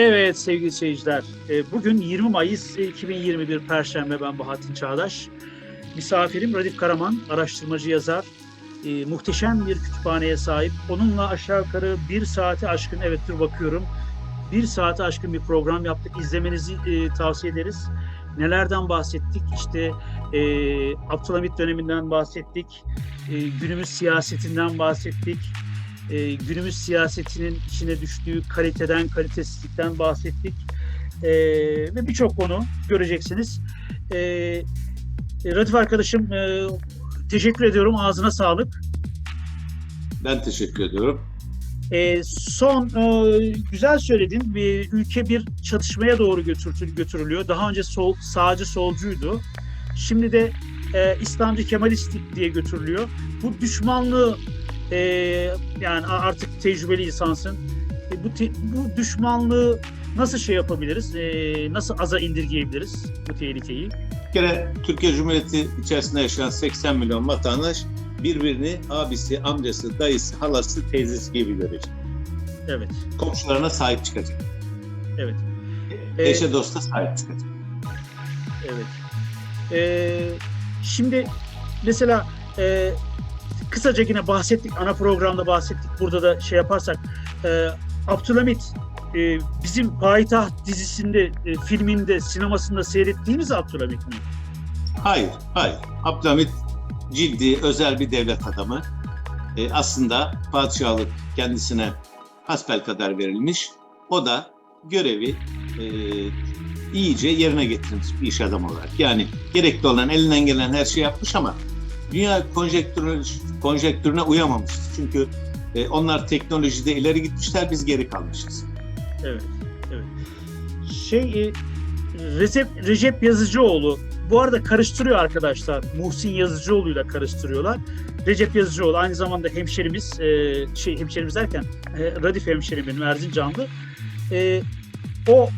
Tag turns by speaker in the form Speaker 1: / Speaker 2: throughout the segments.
Speaker 1: Evet sevgili seyirciler, e, bugün 20 Mayıs 2021 Perşembe ben Bahattin Çağdaş. Misafirim Radif Karaman, araştırmacı yazar. E, muhteşem bir kütüphaneye sahip. Onunla aşağı yukarı bir saate aşkın, evet dur bakıyorum, bir saate aşkın bir program yaptık. İzlemenizi e, tavsiye ederiz. Nelerden bahsettik? İşte e, Abdülhamit döneminden bahsettik. E, günümüz siyasetinden bahsettik e, günümüz siyasetinin içine düştüğü kaliteden, kalitesizlikten bahsettik. E, ve birçok konu göreceksiniz. E, Radif arkadaşım e, teşekkür ediyorum. Ağzına sağlık.
Speaker 2: Ben teşekkür ediyorum.
Speaker 1: E, son e, güzel söyledin. Bir ülke bir çatışmaya doğru götürülüyor. götürülüyor. Daha önce sol, sağcı solcuydu. Şimdi de e, İslamcı Kemalist diye götürülüyor. Bu düşmanlığı e, yani artık tecrübeli insansın. E, bu te, bu düşmanlığı nasıl şey yapabiliriz? E, nasıl aza indirgeyebiliriz bu tehlikeyi?
Speaker 2: Bir kere Türkiye Cumhuriyeti içerisinde yaşayan 80 milyon vatandaş birbirini abisi, amcası, dayısı, halası, teyzesi gibi görecek.
Speaker 1: Evet.
Speaker 2: Komşularına sahip çıkacak.
Speaker 1: Evet.
Speaker 2: Eşe ee, dosta sahip çıkacak.
Speaker 1: Evet. Ee, şimdi mesela e, kısaca yine bahsettik, ana programda bahsettik. Burada da şey yaparsak, e, Abdülhamit e, bizim Payitaht dizisinde, e, filminde, sinemasında seyrettiğimiz Abdülhamit mi?
Speaker 2: Hayır, hayır. Abdülhamit ciddi, özel bir devlet adamı. E, aslında padişahlık kendisine hasbel kadar verilmiş. O da görevi e, iyice yerine getirmiş bir iş adamı olarak. Yani gerekli olan elinden gelen her şeyi yapmış ama dünya konjektürüne, konjektürüne uyamamıştı. Çünkü e, onlar teknolojide ileri gitmişler, biz geri kalmışız.
Speaker 1: Evet, evet. Şey, e, Recep, Recep Yazıcıoğlu, bu arada karıştırıyor arkadaşlar. Muhsin Yazıcıoğlu'yla karıştırıyorlar. Recep Yazıcıoğlu aynı zamanda hemşerimiz, e, şey hemşerimiz derken e, Radif hemşerim benim Erzincanlı. E, o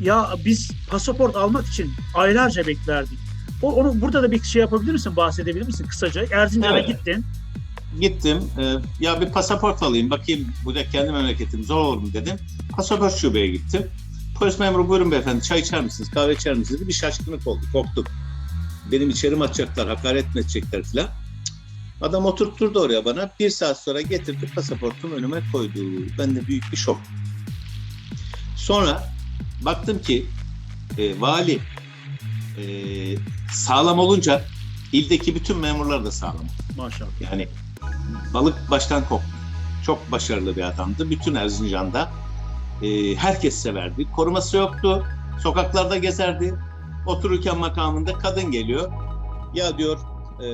Speaker 1: ya biz pasaport almak için aylarca beklerdik. O, onu burada da bir şey yapabilir misin? Bahsedebilir misin kısaca? Erzincan'a evet. gittin.
Speaker 2: Gittim. Ee, ya bir pasaport alayım bakayım bu da kendi memleketim zor olur mu dedim. Pasaport şubeye gittim. Polis memuru buyurun beyefendi çay içer misiniz, kahve içer misiniz dedi. Bir şaşkınlık oldu, korktum. Benim içerim atacaklar, hakaret mi edecekler filan. Adam oturtturdu oraya bana. Bir saat sonra getirdi pasaportumu önüme koydu. Ben de büyük bir şok. Sonra baktım ki e, vali e, sağlam olunca ildeki bütün memurlar da sağlam.
Speaker 1: Maşallah.
Speaker 2: Yani balık baştan koktu. Çok başarılı bir adamdı. Bütün Erzincan'da e, herkes severdi. Koruması yoktu. Sokaklarda gezerdi. Otururken makamında kadın geliyor. Ya diyor e,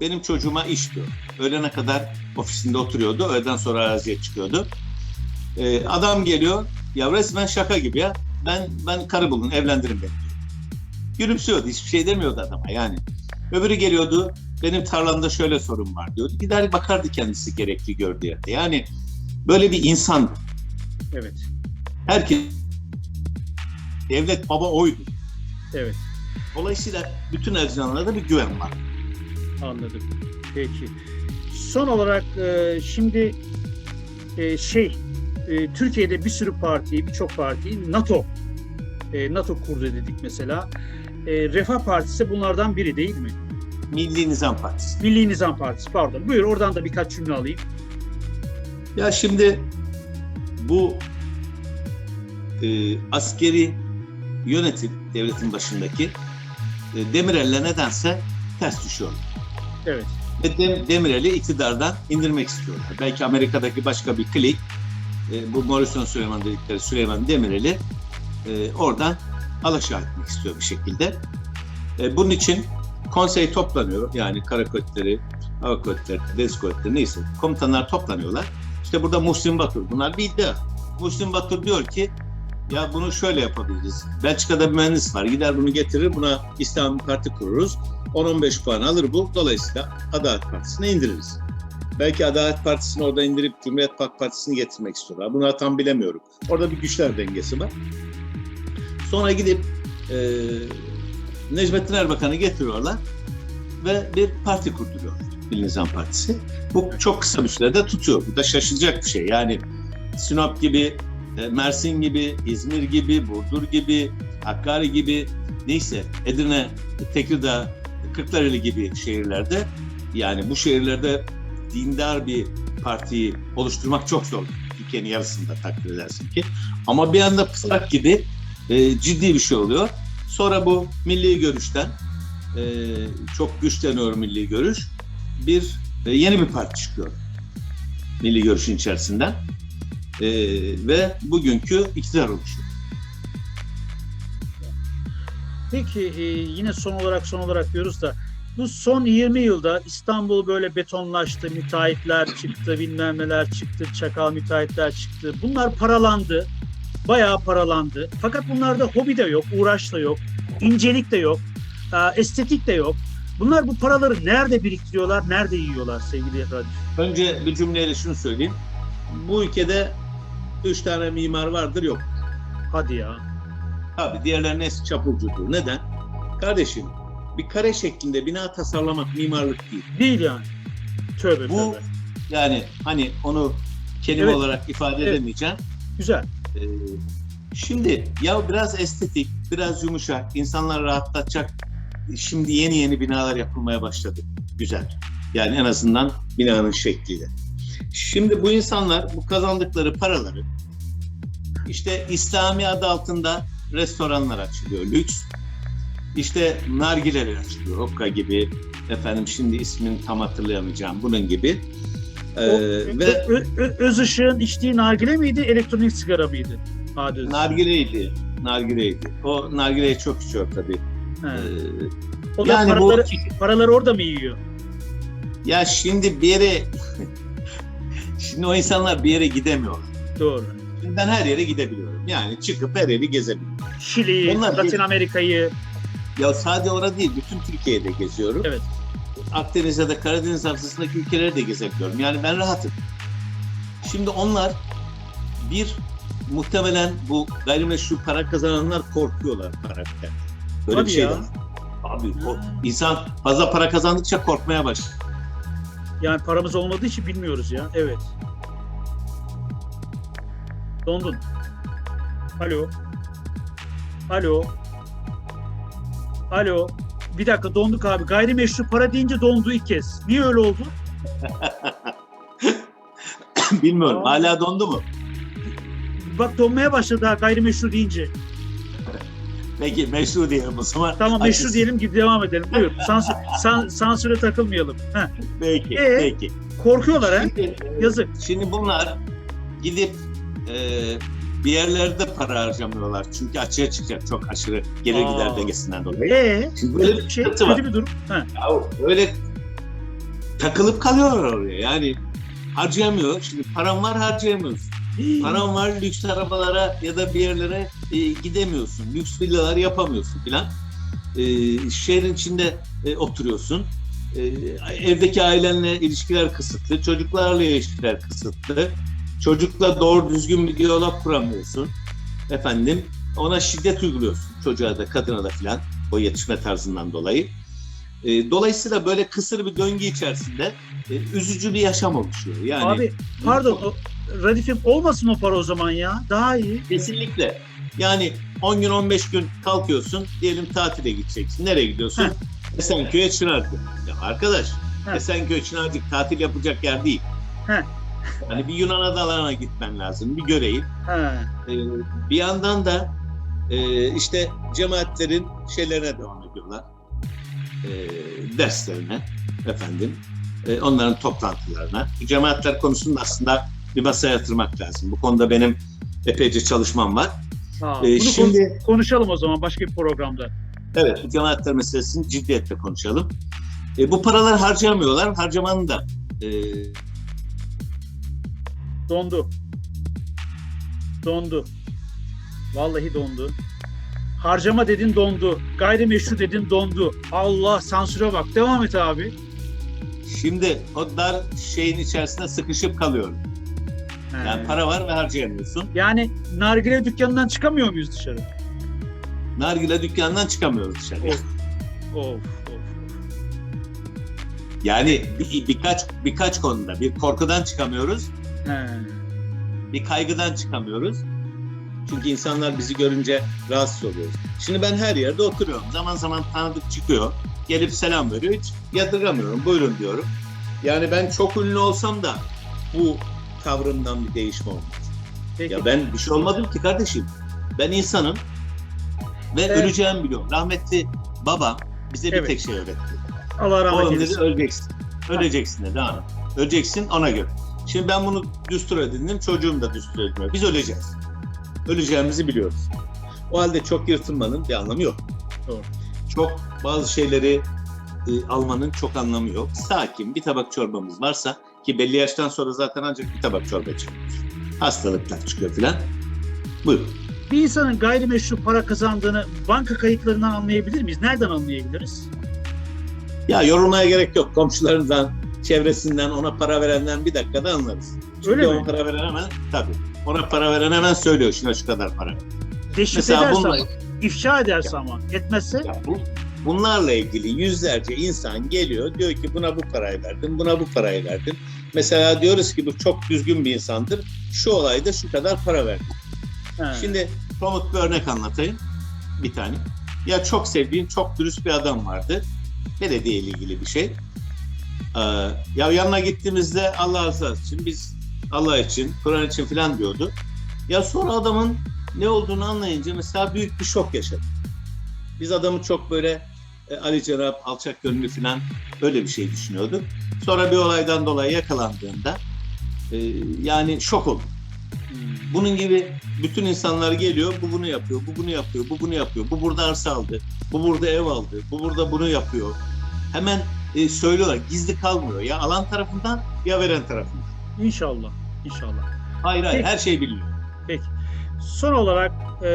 Speaker 2: benim çocuğuma iş diyor. Öğlene kadar ofisinde oturuyordu. Öğleden sonra araziye çıkıyordu. E, adam geliyor. Ya resmen şaka gibi ya. Ben ben karı bulun, evlendirin beni Gülümsüyordu. Hiçbir şey demiyordu adama yani. Öbürü geliyordu. Benim tarlamda şöyle sorun var diyordu. Gider bakardı kendisi gerekli gördüğü yerde. Yani böyle bir insan.
Speaker 1: Evet.
Speaker 2: Herkes devlet baba oydu.
Speaker 1: Evet.
Speaker 2: Dolayısıyla bütün Erzincanlılara bir güven var.
Speaker 1: Anladım. Peki. Son olarak e, şimdi e, şey e, Türkiye'de bir sürü parti, birçok parti NATO NATO kurdu dedik mesela. Refah Partisi bunlardan biri değil mi?
Speaker 2: Milli Nizam Partisi.
Speaker 1: Milli Nizam Partisi pardon. Buyur oradan da birkaç cümle alayım.
Speaker 2: Ya şimdi bu e, askeri yönetim devletin başındaki e, Demirel'le nedense ters düşüyorlar.
Speaker 1: Evet.
Speaker 2: Ve Dem, Demirel'i iktidardan indirmek istiyorlar. Belki Amerika'daki başka bir klik e, bu Morrison Süleyman dedikleri Süleyman Demirel'i e, oradan alaşağı etmek istiyor bir şekilde. E, bunun için konsey toplanıyor. Yani kara kuvvetleri, hava kuvvetleri, deniz kuvvetleri neyse komutanlar toplanıyorlar. İşte burada Muhsin Batur. Bunlar bir iddia. Muhsin Batur diyor ki ya bunu şöyle yapabiliriz. Belçika'da bir mühendis var. Gider bunu getirir. Buna İslam Parti kururuz. 10-15 puan alır bu. Dolayısıyla Adalet Partisi'ne indiririz. Belki Adalet Partisi'ni orada indirip Cumhuriyet Halk Partisi'ni getirmek istiyorlar. Bunu tam bilemiyorum. Orada bir güçler dengesi var. Sonra gidip e, Necmettin Erbakan'ı getiriyorlar ve bir parti kurduruyor. Milli Nizam Partisi. Bu çok kısa bir sürede tutuyor. Bu da şaşılacak bir şey. Yani Sinop gibi e, Mersin gibi, İzmir gibi, Burdur gibi, Hakkari gibi neyse Edirne, Tekirdağ, Kırklareli gibi şehirlerde yani bu şehirlerde dindar bir partiyi oluşturmak çok zor. Türkiye'nin yarısında takdir edersin ki. Ama bir anda pısrak gibi e, ciddi bir şey oluyor. Sonra bu milli görüşten e, çok güçleniyor milli görüş. Bir e, yeni bir parti çıkıyor. Milli görüşün içerisinden. E, ve bugünkü iktidar oluşuyor.
Speaker 1: Peki e, yine son olarak son olarak diyoruz da bu son 20 yılda İstanbul böyle betonlaştı, müteahhitler çıktı, bilmem neler çıktı, çakal müteahhitler çıktı. Bunlar paralandı, bayağı paralandı. Fakat bunlarda hobi de yok, uğraş da yok, incelik de yok, e, estetik de yok. Bunlar bu paraları nerede biriktiriyorlar, nerede yiyorlar sevgili Radif?
Speaker 2: Önce bir cümleyle şunu söyleyeyim. Bu ülkede üç tane mimar vardır yok.
Speaker 1: Hadi ya.
Speaker 2: Abi diğerlerinin hepsi çapulcudur. Neden? Kardeşim bir kare şeklinde bina tasarlamak mimarlık değil.
Speaker 1: Değil yani. Tövbe
Speaker 2: Bu
Speaker 1: tövbe.
Speaker 2: yani hani onu kelime
Speaker 1: Evet.
Speaker 2: olarak ifade
Speaker 1: Evet.
Speaker 2: edemeyeceğim.
Speaker 1: Güzel.
Speaker 2: Ee, şimdi ya biraz estetik, biraz yumuşak, insanları rahatlatacak. Şimdi yeni yeni binalar yapılmaya başladı. Güzel. Yani en azından binanın şekliyle. Şimdi bu insanlar bu kazandıkları paraları işte İslami adı altında restoranlar açılıyor, lüks. İşte nargileler açılıyor, okka gibi. Efendim şimdi ismini tam hatırlayamayacağım bunun gibi. Ee, ve
Speaker 1: Ö- Ö- Öz Işık'ın içtiği nargile miydi, elektronik sigara mıydı? Hadi Öz.
Speaker 2: Nargileydi. Nargileydi. O nargileyi çok içiyor tabii.
Speaker 1: He.
Speaker 2: Ee,
Speaker 1: O da
Speaker 2: yani
Speaker 1: paraları,
Speaker 2: bu
Speaker 1: paraları orada mı yiyor?
Speaker 2: ya şimdi bir yere şimdi o insanlar bir yere gidemiyorlar.
Speaker 1: Doğru.
Speaker 2: Şimdi ben her yere gidebiliyorum. Yani çıkıp her yeri gezebiliyorum.
Speaker 1: Şili'yi,
Speaker 2: Onlar
Speaker 1: Latin Amerika'yı.
Speaker 2: Ya sadece orada değil, bütün Türkiye'de geziyorum.
Speaker 1: Evet.
Speaker 2: Akdeniz ya da Karadeniz havzasındaki ülkeleri de gezebiliyorum. Yani ben rahatım. Şimdi onlar bir muhtemelen bu gayrimeşru para kazananlar korkuyorlar karakter. Böyle
Speaker 1: Tabii
Speaker 2: bir şey
Speaker 1: ya.
Speaker 2: var. Abi o insan fazla para kazandıkça korkmaya başlıyor.
Speaker 1: Yani paramız olmadığı için bilmiyoruz ya. Evet. Dondun. Alo. Alo. Alo. Bir dakika donduk abi. Gayrimeşru para deyince dondu ilk kez. Niye öyle oldu?
Speaker 2: Bilmiyorum.
Speaker 1: Aa.
Speaker 2: Hala dondu mu?
Speaker 1: Bak donmaya başladı ha gayrimeşru deyince.
Speaker 2: Peki meşru diyelim o zaman.
Speaker 1: Tamam meşru
Speaker 2: Haklısın.
Speaker 1: diyelim gibi devam edelim. Buyur. Sansür, san- sansüre takılmayalım. Heh.
Speaker 2: Peki,
Speaker 1: Ee?
Speaker 2: peki.
Speaker 1: Korkuyorlar ha. Yazık.
Speaker 2: şimdi bunlar gidip e, bir yerlerde para harcamıyorlar. Çünkü açığa çıkacak çok aşırı gelir
Speaker 1: Aa.
Speaker 2: gider dengesinden dolayı.
Speaker 1: Ee,
Speaker 2: Şimdi böyle bir
Speaker 1: şey,
Speaker 2: var.
Speaker 1: kötü bir durum. Heh.
Speaker 2: Ya öyle takılıp kalıyorlar oraya. Yani harcayamıyor. Şimdi param var harcayamıyorsun. Param var lüks arabalara ya da bir yerlere e, gidemiyorsun. Lüks villalar yapamıyorsun filan. E, şehrin içinde e, oturuyorsun. E, evdeki ailenle ilişkiler kısıtlı. Çocuklarla ilişkiler kısıtlı. Çocukla doğru düzgün bir diyalog kuramıyorsun. Efendim ona şiddet uyguluyorsun. Çocuğa da kadına da filan. O yetişme tarzından dolayı. E, dolayısıyla böyle kısır bir döngü içerisinde e, üzücü bir yaşam oluşuyor. Yani
Speaker 1: Abi pardon o, Radif'im olmasın o para o zaman ya. Daha iyi.
Speaker 2: Kesinlikle. Yani 10 gün 15 gün kalkıyorsun. Diyelim tatile gideceksin. Nereye gidiyorsun?
Speaker 1: Heh.
Speaker 2: Esenköy'e Çınarcık. Ya arkadaş
Speaker 1: Heh.
Speaker 2: Esenköy Çınarcık tatil yapacak yer değil.
Speaker 1: Heh.
Speaker 2: Hani bir Yunan adalarına gitmen lazım. Bir göreyim.
Speaker 1: He.
Speaker 2: Ee, bir yandan da e, işte cemaatlerin şeylerine devam ediyorlar. Ee, derslerine efendim. e, onların toplantılarına. Bu cemaatler konusunda aslında bir masaya yatırmak lazım. Bu konuda benim epeyce çalışmam var.
Speaker 1: Ha,
Speaker 2: Ee,
Speaker 1: bunu
Speaker 2: şimdi
Speaker 1: konuşalım o zaman başka bir programda.
Speaker 2: evet bu cemaatler meselesini ciddiyetle konuşalım. E, bu paraları harcayamıyorlar. Harcamanın da e,
Speaker 1: Dondu. Dondu. Vallahi dondu. Harcama dedin dondu. Gayrimeşru dedin dondu. Allah sansüre bak. Devam et abi.
Speaker 2: şimdi o dar şeyin içerisinde sıkışıp kalıyorum.
Speaker 1: He.
Speaker 2: Yani para var ve harcayamıyorsun.
Speaker 1: Yani nargile dükkanından çıkamıyor muyuz dışarı?
Speaker 2: Nargile dükkanından çıkamıyoruz dışarıya.
Speaker 1: Of. Of. Of.
Speaker 2: Yani bir, birkaç birkaç konuda bir korkudan çıkamıyoruz,
Speaker 1: He.
Speaker 2: bir kaygıdan çıkamıyoruz. Çünkü insanlar bizi görünce rahatsız oluyoruz. Şimdi ben her yerde oturuyorum. Zaman zaman tanıdık çıkıyor. Gelip selam veriyor. Hiç yadırgamıyorum. Buyurun diyorum. Yani ben çok ünlü olsam da bu tavrımdan bir değişme olmaz.
Speaker 1: Peki.
Speaker 2: Ya ben bir şey olmadım ki kardeşim. Ben insanım ve
Speaker 1: Evet.
Speaker 2: öleceğimi biliyorum. Rahmetli babam bize bir
Speaker 1: Evet.
Speaker 2: tek şey öğretti.
Speaker 1: Allah rahmet
Speaker 2: dedi
Speaker 1: eylesin.
Speaker 2: öleceksin. Öleceksin dedi ha. Öleceksin ona göre. Şimdi ben bunu düstur edindim. Çocuğum da düstur ediniyor. Biz öleceğiz. Öleceğimizi biliyoruz. O halde çok yırtınmanın bir anlamı yok.
Speaker 1: Doğru.
Speaker 2: Çok bazı şeyleri e, almanın çok anlamı yok. Sakin bir tabak çorbamız varsa ki belli yaştan sonra zaten ancak bir tabak çorba çıkıyor. Hastalıklar çıkıyor filan. Buyurun.
Speaker 1: Bir insanın gayrimeşru para kazandığını banka kayıtlarından anlayabilir miyiz? Nereden anlayabiliriz?
Speaker 2: Ya yorulmaya gerek yok. Komşularından, çevresinden, ona para verenden bir dakikada anlarız. Çünkü
Speaker 1: Öyle
Speaker 2: ona
Speaker 1: mi?
Speaker 2: para veren hemen, tabii. Ona para veren hemen söylüyor şuna şu kadar para.
Speaker 1: Deşifre
Speaker 2: Mesela
Speaker 1: ederse
Speaker 2: bununla,
Speaker 1: ama, ifşa ederse ama, etmezse
Speaker 2: ya bu, bunlarla ilgili yüzlerce insan geliyor diyor ki buna bu parayı verdim, buna bu parayı verdim. Mesela diyoruz ki bu çok düzgün bir insandır. Şu olayda şu kadar para verdi.
Speaker 1: he,
Speaker 2: Şimdi somut bir örnek anlatayım. Bir tane. Ya çok sevdiğim, çok dürüst bir adam vardı. Belediye ile ilgili bir şey. Ee, ya yanına gittiğimizde Allah razı olsun. Biz Allah için, Kur'an için falan diyordu. Ya sonra adamın ne olduğunu anlayınca mesela büyük bir şok yaşadık. Biz adamı çok böyle e, Ali Cenab, alçak gönüllü falan öyle bir şey düşünüyorduk. Sonra bir olaydan dolayı yakalandığında e, yani şok olduk. Bunun gibi bütün insanlar geliyor, bu bunu yapıyor, bu bunu yapıyor, bu bunu yapıyor, bu burada arsa aldı, bu burada ev aldı, bu burada bunu yapıyor. Hemen e, söylüyorlar, gizli kalmıyor. Ya alan tarafından ya veren tarafından.
Speaker 1: İnşallah, inşallah.
Speaker 2: Hayır hayır,
Speaker 1: Peki.
Speaker 2: her şey biliniyor.
Speaker 1: Peki. Son olarak e,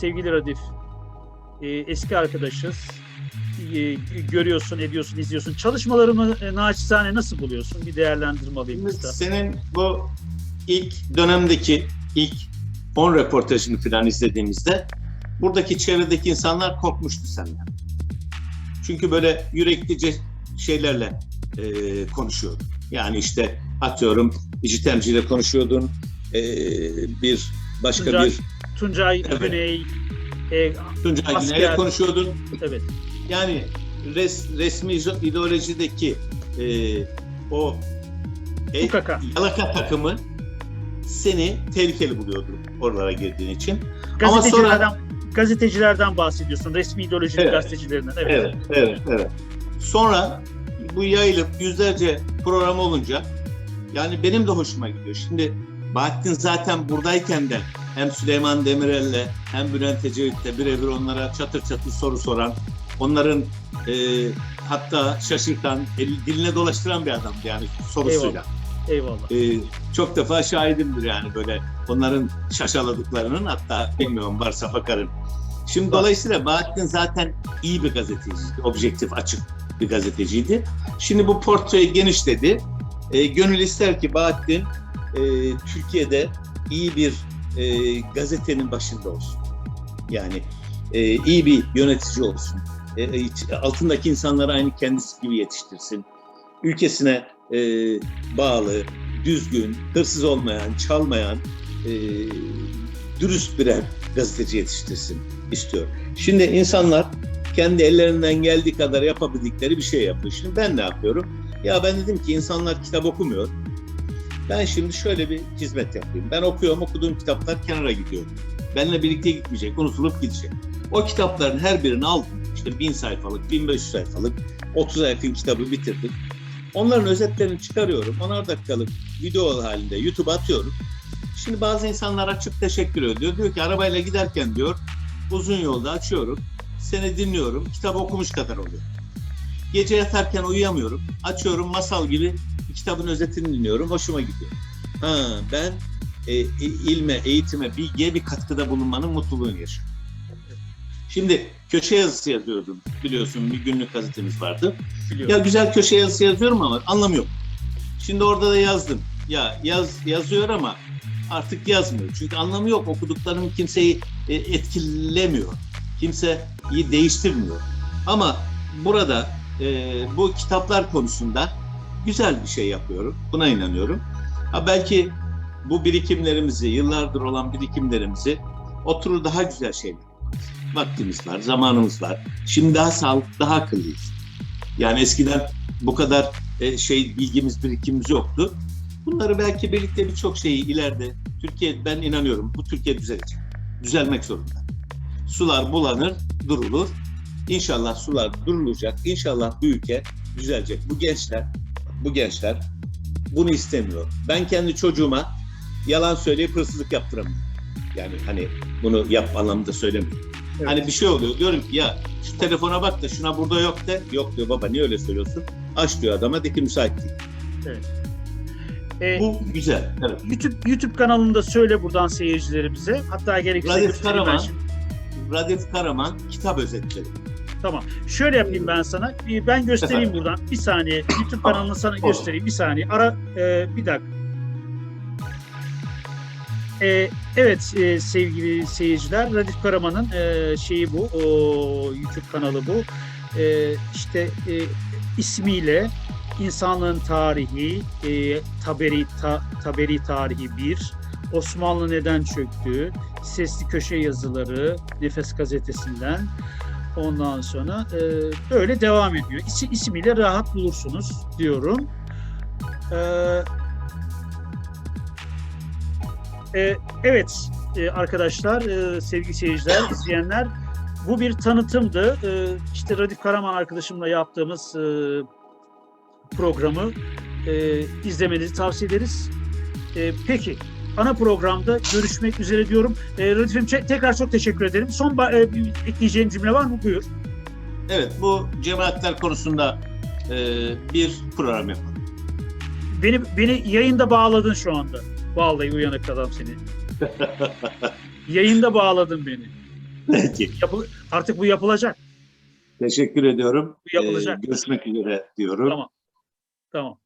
Speaker 1: sevgili Radif, e, eski arkadaşız. E, görüyorsun, ediyorsun, izliyorsun. Çalışmalarımı e, naçizane nasıl buluyorsun? Bir değerlendirme alayım
Speaker 2: senin bu ilk dönemdeki ilk 10 röportajını falan izlediğimizde buradaki çevredeki insanlar korkmuştu senden. Çünkü böyle yüreklice şeylerle e, konuşuyordun. Yani işte atıyorum İcitemci ile konuşuyordun. e, bir başka
Speaker 1: Tuncay-
Speaker 2: bir
Speaker 1: Tuncay
Speaker 2: Evet.
Speaker 1: Güney, e,
Speaker 2: Tuncay
Speaker 1: Asker.
Speaker 2: Güney'le konuşuyordun.
Speaker 1: evet.
Speaker 2: Yani res, resmi ideolojideki e, o e, yalaka takımı seni tehlikeli buluyordu oralara girdiğin için.
Speaker 1: Gazetecilerden, gazetecilerden bahsediyorsun. Resmi ideolojik
Speaker 2: Evet.
Speaker 1: gazetecilerinden. Evet.
Speaker 2: Evet, evet, evet. Sonra bu yayılıp yüzlerce program olunca yani benim de hoşuma gidiyor. Şimdi Bahattin zaten buradayken de hem Süleyman Demirel'le hem Bülent Ecevit'le birebir onlara çatır çatır soru soran, onların e, hatta şaşırtan, el, diline dolaştıran bir adamdı yani sorusuyla.
Speaker 1: Eyvallah.
Speaker 2: E, çok defa şahidimdir yani böyle onların şaşaladıklarının hatta bilmiyorum varsa bakarım. Şimdi dolayısıyla Bahattin zaten iyi bir gazeteciydi. Objektif, açık bir gazeteciydi. Şimdi bu portreyi genişledi. E, gönül ister ki Bahattin e, Türkiye'de iyi bir e, gazetenin başında olsun. Yani e, iyi bir yönetici olsun. E, e, altındaki insanları aynı kendisi gibi yetiştirsin. Ülkesine e, bağlı, düzgün, hırsız olmayan, çalmayan, e, dürüst birer gazeteci yetiştirsin istiyor. Şimdi insanlar kendi ellerinden geldiği kadar yapabildikleri bir şey yapıyor. Şimdi ben ne yapıyorum? Ya ben dedim ki insanlar kitap okumuyor. Ben şimdi şöyle bir hizmet yapayım. Ben okuyorum, okuduğum kitaplar kenara gidiyor. Benimle birlikte gitmeyecek, unutulup gidecek. O kitapların her birini aldım. İşte bin sayfalık, 1500 sayfalık, 30'a yakın kitabı bitirdim. Onların özetlerini çıkarıyorum. 10'ar dakikalık video halinde YouTube'a atıyorum. Şimdi bazı insanlar açıp teşekkür ediyor. Diyor ki arabayla giderken diyor uzun yolda açıyorum. Seni dinliyorum. Kitap okumuş kadar oluyor. Gece yatarken uyuyamıyorum. Açıyorum masal gibi bir kitabın özetini dinliyorum. Hoşuma gidiyor. Ha, ben e, e, ilme, eğitime, bilgiye bir katkıda bulunmanın mutluluğunu yaşıyorum. Şimdi köşe yazısı yazıyordum. Biliyorsun bir günlük gazetemiz vardı.
Speaker 1: Biliyorum.
Speaker 2: Ya güzel köşe yazısı yazıyorum ama anlamı yok. Şimdi orada da yazdım. Ya yaz yazıyor ama artık yazmıyor. Çünkü anlamı yok. Okuduklarım kimseyi e, etkilemiyor. Kimseyi değiştirmiyor. Ama burada e, bu kitaplar konusunda güzel bir şey yapıyorum. Buna inanıyorum. Ha belki bu birikimlerimizi, yıllardır olan birikimlerimizi oturur daha güzel şeyler. Vaktimiz var, zamanımız var. Şimdi daha sağlıklı, daha akıllıyız. Yani eskiden bu kadar e, şey bilgimiz, birikimimiz yoktu. Bunları belki birlikte birçok şeyi ileride Türkiye ben inanıyorum bu Türkiye düzelecek. Düzelmek zorunda. Sular bulanır, durulur. İnşallah sular durulacak. İnşallah bu ülke düzelecek. Bu gençler, bu gençler bunu istemiyor. Ben kendi çocuğuma yalan söyleyip hırsızlık yaptıramıyorum. Yani hani bunu yap anlamında söylemiyorum.
Speaker 1: Evet.
Speaker 2: Hani bir şey oluyor. Diyorum ki ya şu telefona bak da şuna burada yok de. Yok diyor baba niye öyle söylüyorsun? Aç diyor adama de ki müsait değil.
Speaker 1: E,
Speaker 2: Bu güzel. Evet.
Speaker 1: YouTube YouTube kanalında söyle buradan seyircilerimize. Hatta gerekirse
Speaker 2: Radif Karaman. Radif Karaman kitap özetleri.
Speaker 1: Tamam. Şöyle yapayım ben sana. Bir- Ben göstereyim buradan. Bir saniye. YouTube kanalını sana göstereyim. Bir saniye. Ara e, bir dakika. E, evet e, sevgili seyirciler. Radif Karaman'ın e, şeyi bu. O, YouTube kanalı bu. E, işte e, ismiyle İnsanlığın Tarihi, e, Taberi, ta, Taberi Tarihi 1, Osmanlı Neden Çöktü, Sesli Köşe Yazıları, Nefes Gazetesi'nden, Ondan sonra e, böyle devam ediyor. İsi, ismiyle rahat bulursunuz diyorum. E, e, evet e, arkadaşlar, e, sevgili seyirciler, izleyenler bu bir tanıtımdı. E, işte Radif Karaman arkadaşımla yaptığımız e, programı e, izlemenizi tavsiye ederiz. E, peki, ana programda görüşmek üzere diyorum. E, Radif'im çe- tekrar çok teşekkür ederim. Son e, bir ekleyeceğin cümle var mı? Buyur.
Speaker 2: Evet bu cemaatler konusunda e, bir program yapalım.
Speaker 1: Beni beni yayında bağladın şu anda. Vallahi uyanık adam seni. yayında bağladın beni.
Speaker 2: Peki.
Speaker 1: Yapıl artık bu yapılacak.
Speaker 2: Teşekkür ediyorum.
Speaker 1: Bu yapılacak.
Speaker 2: E, görüşmek üzere diyorum.
Speaker 1: Tamam. Tamam.